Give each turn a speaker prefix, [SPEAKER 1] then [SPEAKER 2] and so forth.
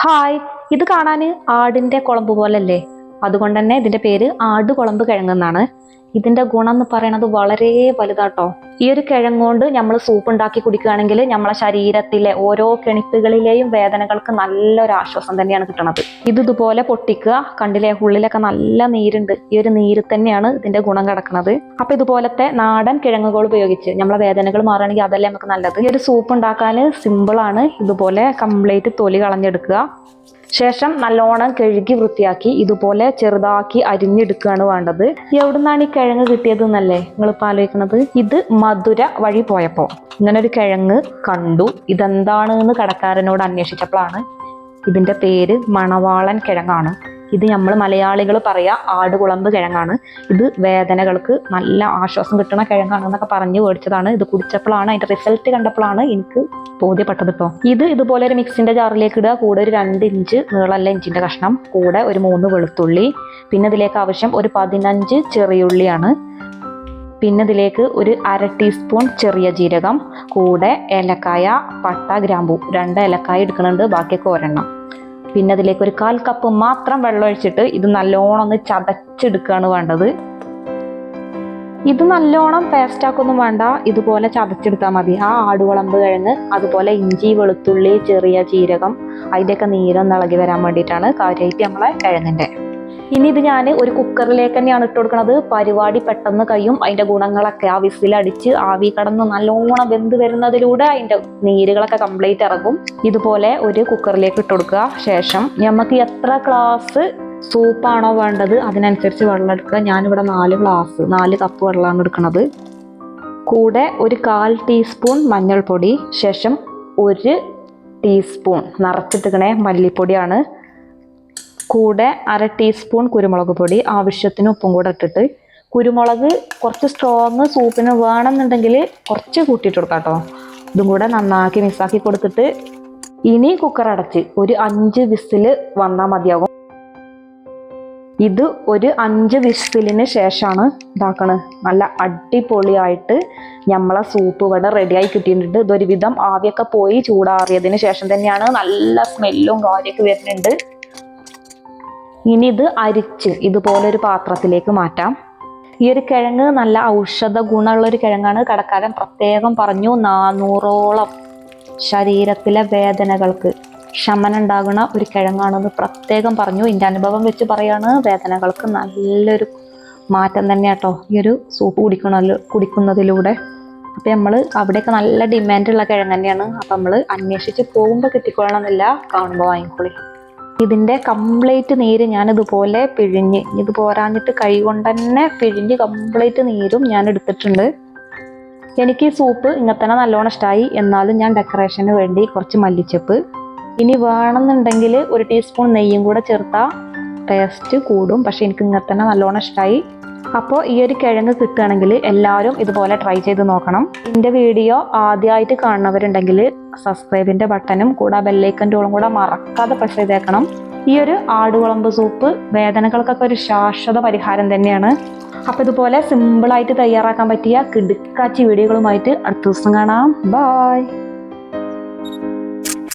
[SPEAKER 1] Hi ഇത് കാണാൻ ആടിന്റെ കുളമ്പ് പോലല്ലേ? അതുകൊണ്ട് തന്നെ ഇതിന്റെ പേര് ആട് കുളമ്പ് കിഴങ്ങെന്നാണ്. ഇതിന്റെ ഗുണം എന്ന് പറയുന്നത് വളരെ വലുതാട്ടോ. ഈ ഒരു കിഴങ്ങ് കൊണ്ട് നമ്മൾ സൂപ്പ് ഉണ്ടാക്കി കുടിക്കുകയാണെങ്കിൽ നമ്മളെ ശരീരത്തിലെ ഓരോ കെണിപ്പുകളിലെയും വേദനകൾക്ക് നല്ലൊരു ആശ്വാസം തന്നെയാണ് കിട്ടുന്നത് ഇത് ഇതുപോലെ പൊട്ടിക്കുക കണ്ടിലെ ഉള്ളിലൊക്കെ നല്ല നീരുണ്ട്. ഈ ഒരു നീര് തന്നെയാണ് ഇതിന്റെ ഗുണം കിടക്കുന്നത് അപ്പൊ ഇതുപോലത്തെ നാടൻ കിഴങ്ങുകൾ ഉപയോഗിച്ച് നമ്മളെ വേദനകൾ മാറുകയാണെങ്കിൽ അതല്ലേ നമുക്ക് നല്ലത്? ഈ ഒരു സൂപ്പ് ഉണ്ടാക്കാൻ സിമ്പിളാണ് ഇതുപോലെ കംപ്ലീറ്റ് തൊലി കളഞ്ഞെടുക്കുക. ശേഷം നല്ലോണം കഴുകി വൃത്തിയാക്കി ഇതുപോലെ ചെറുതാക്കി അരിഞ്ഞെടുക്കുകയാണ് വേണ്ടത്. എവിടുന്നാണ് ഈ കിഴങ്ങ് കിട്ടിയത് എന്നല്ലേ നിങ്ങൾ ഇപ്പൊ ആലോചിക്കുന്നത്? ഇത് മധുര വഴി പോയപ്പോൾ ഇങ്ങനെ ഒരു കിഴങ്ങ് കണ്ടു. ഇതെന്താണ് എന്ന് കടക്കാരനോട് അന്വേഷിച്ചപ്പോഴാണ് ഇതിന്റെ പേര് മണവാളൻ കിഴങ്ങാണ്. ഇത് നമ്മൾ മലയാളികൾ പറയാ ആടുകുളമ്പ് കിഴങ്ങാണ്. ഇത് വേദനകൾക്ക് നല്ല ആശ്വാസം കിട്ടുന്ന കിഴങ്ങാണ് എന്നൊക്കെ പറഞ്ഞ് മേടിച്ചതാണ്. ഇത് കുടിച്ചപ്പോഴാണ് അതിന്റെ റിസൾട്ട് കണ്ടപ്പോഴാണ് എനിക്ക് ബോധ്യപ്പെട്ടത് കേട്ടോ ഇത് ഇതുപോലെ ഒരു മിക്സിന്റെ ജാറിലേക്ക് ഇടുക. കൂടെ ഒരു രണ്ട് ഇഞ്ച് നീളല്ല ഇഞ്ചിന്റെ കഷ്ണം. കൂടെ ഒരു മൂന്ന് വെളുത്തുള്ളി. പിന്നെ ഇതിലേക്ക് ആവശ്യം ഒരു പതിനഞ്ച് ചെറിയുള്ളിയാണ്. പിന്നെ ഇതിലേക്ക് ഒരു അര ടീസ്പൂൺ ചെറിയ ജീരകം. കൂടെ ഏലക്കായ പട്ട ഗ്രാമ്പു. രണ്ട് ഏലക്കായ എടുക്കുന്നുണ്ട്. ബാക്കിയൊക്കെ ഒരെണ്ണം. പിന്നെ അതിലേക്ക് ഒരു കാൽ കപ്പ് മാത്രം വെള്ളം ഒഴിച്ചിട്ട് ഇത് നല്ലോണം ഒന്ന് ചതച്ചെടുക്കുകയാണ് വേണ്ടത്. ഇത് നല്ലോണം പേസ്റ്റ് ആക്കൊന്നും വേണ്ട. ഇതുപോലെ ചതച്ചെടുത്താൽ മതി. ആ ആടുകുളമ്പ് കിഴങ്ങ് അതുപോലെ ഇഞ്ചി വെളുത്തുള്ളി ചെറിയ ജീരകം അതിന്റെയൊക്കെ നീരം ഇളകി വരാൻ വേണ്ടിയിട്ടാണ് കാര്യമായിട്ട് നമ്മളെ കിഴങ്ങിന്റെ ഇനി ഇത് ഞാൻ ഒരു കുക്കറിലേക്ക് തന്നെയാണ് ഇട്ട് കൊടുക്കുന്നത് പരിപാടി പെട്ടെന്ന് കഴിയും. അതിന്റെ ഗുണങ്ങളൊക്കെ ആ വിസിലടിച്ച് ആവി കടന്ന് നല്ലോണം വെന്ത് വരുന്നതിലൂടെ അതിന്റെ നീരുകളൊക്കെ കംപ്ലീറ്റ് ഇറങ്ങും. ഇതുപോലെ ഒരു കുക്കറിലേക്ക് ഇട്ട് കൊടുക്കുക. ശേഷം നമുക്ക് എത്ര ഗ്ലാസ് സൂപ്പാണോ വേണ്ടത് അതിനനുസരിച്ച് വെള്ളം എടുക്കുക. ഞാനിവിടെ നാല് ഗ്ലാസ് നാല് കപ്പ് വെള്ളമാണ് എടുക്കുന്നത് കൂടെ ഒരു കാൽ ടീസ്പൂൺ മഞ്ഞൾപ്പൊടി. ശേഷം ഒരു ടീസ്പൂൺ നിറച്ചിട്ടിക്കണേ മല്ലിപ്പൊടിയാണ്. കൂടെ അര ടീസ്പൂൺ കുരുമുളക് പൊടി ആവശ്യത്തിന് ഉപ്പും കൂടെ ഇട്ടിട്ട്. കുരുമുളക് കുറച്ച് സ്ട്രോങ് സൂപ്പിന് വേണമെന്നുണ്ടെങ്കിൽ കുറച്ച് കൂട്ടിയിട്ട് കൊടുക്കാം കേട്ടോ. ഇതും കൂടെ നന്നാക്കി മിക്സാക്കി കൊടുത്തിട്ട് ഇനി കുക്കർ അടച്ച് ഒരു അഞ്ച് വിസിൽ വന്നാൽ മതിയാകും ഇത് ഒരു അഞ്ച് വിസിലിന് ശേഷമാണ് ഇതാക്കണത് നല്ല അടിപൊളിയായിട്ട് നമ്മളെ സൂപ്പ് ഇവിടെ റെഡിയായി കിട്ടിയിട്ടുണ്ട്. ഇതൊരുവിധം ആവിയൊക്കെ പോയി ചൂടാറിയതിന് ശേഷം തന്നെയാണ് നല്ല സ്മെല്ലും കാര്യമൊക്കെ വരുന്നുണ്ട്. ഇനി ഇത് അരിച്ച് ഇതുപോലൊരു പാത്രത്തിലേക്ക് മാറ്റാം. ഈ ഒരു കിഴങ്ങ് നല്ല ഔഷധ ഗുണമുള്ള ഒരു കിഴങ്ങാണ്. കടക്കാരൻ പ്രത്യേകം പറഞ്ഞു നാനൂറോളം ശരീരത്തിലെ വേദനകൾക്ക് ശമനം ഉണ്ടാകുന്ന ഒരു കിഴങ്ങാണെന്ന് പ്രത്യേകം പറഞ്ഞു. എന്റെ അനുഭവം വെച്ച് പറയാണ് വേദനകൾക്ക് നല്ലൊരു മാറ്റം തന്നെ കേട്ടോ ഈ ഒരു സൂപ്പ് കുടിക്കണല്ലോ കുടിക്കുന്നതിലൂടെ. അപ്പം നമ്മൾ അവിടെയൊക്കെ നല്ല ഡിമാൻഡുള്ള കിഴങ്ങ് തന്നെയാണ്. അപ്പം നമ്മൾ അന്വേഷിച്ച് പോകുമ്പോൾ കിട്ടിക്കൊള്ളണമെന്നില്ല. കാണുമ്പോൾ വാങ്ങിക്കൊള്ളി ഇതിന്റെ കംപ്ലീറ്റ് നീര് ഞാനിതുപോലെ പിഴിഞ്ഞ് ഇത് പോരാഞ്ഞിട്ട് കൈ കൊണ്ട് തന്നെ പിഴിഞ്ഞ് കംപ്ലീറ്റ് നീരും ഞാൻ എടുത്തിട്ടുണ്ട് എനിക്ക് ഈ സൂപ്പ് ഇങ്ങനെ തന്നെ നല്ലോണം ഇഷ്ടമായി എന്നാലും ഞാൻ ഡെക്കറേഷന് വേണ്ടി കുറച്ച് മല്ലിച്ചപ്പ്. ഇനി വേണമെന്നുണ്ടെങ്കിൽ ഒരു ടീസ്പൂൺ നെയ്യും കൂടെ ചേർത്താൽ ടേസ്റ്റ് കൂടും. പക്ഷെ എനിക്ക് ഇങ്ങനെ തന്നെ നല്ലോണം ഇഷ്ടമായി അപ്പോൾ ഈ ഒരു കിഴങ്ങ് കിട്ടുകയാണെങ്കിൽ എല്ലാവരും ഇതുപോലെ ട്രൈ ചെയ്ത് നോക്കണം. എന്റെ വീഡിയോ ആദ്യമായിട്ട് കാണുന്നവരുണ്ടെങ്കിൽ സബ്സ്ക്രൈബിന്റെ ബട്ടനും കൂടെ ബെല്ലൈക്കൻ ടൂളും കൂടെ മറക്കാതെ പ്രസ് ചെയ്തേക്കണം. ഈ ഒരു ആടുകുളമ്പ് സൂപ്പ് വേദനകൾക്കൊക്കെ ഒരു ശാശ്വത പരിഹാരം തന്നെയാണ്. അപ്പോൾ ഇതുപോലെ സിമ്പിളായിട്ട് തയ്യാറാക്കാൻ പറ്റിയ കിടുക്കാച്ചി വീഡിയോകളുമായിട്ട് അടുത്ത ദിവസം കാണാം. ബായ്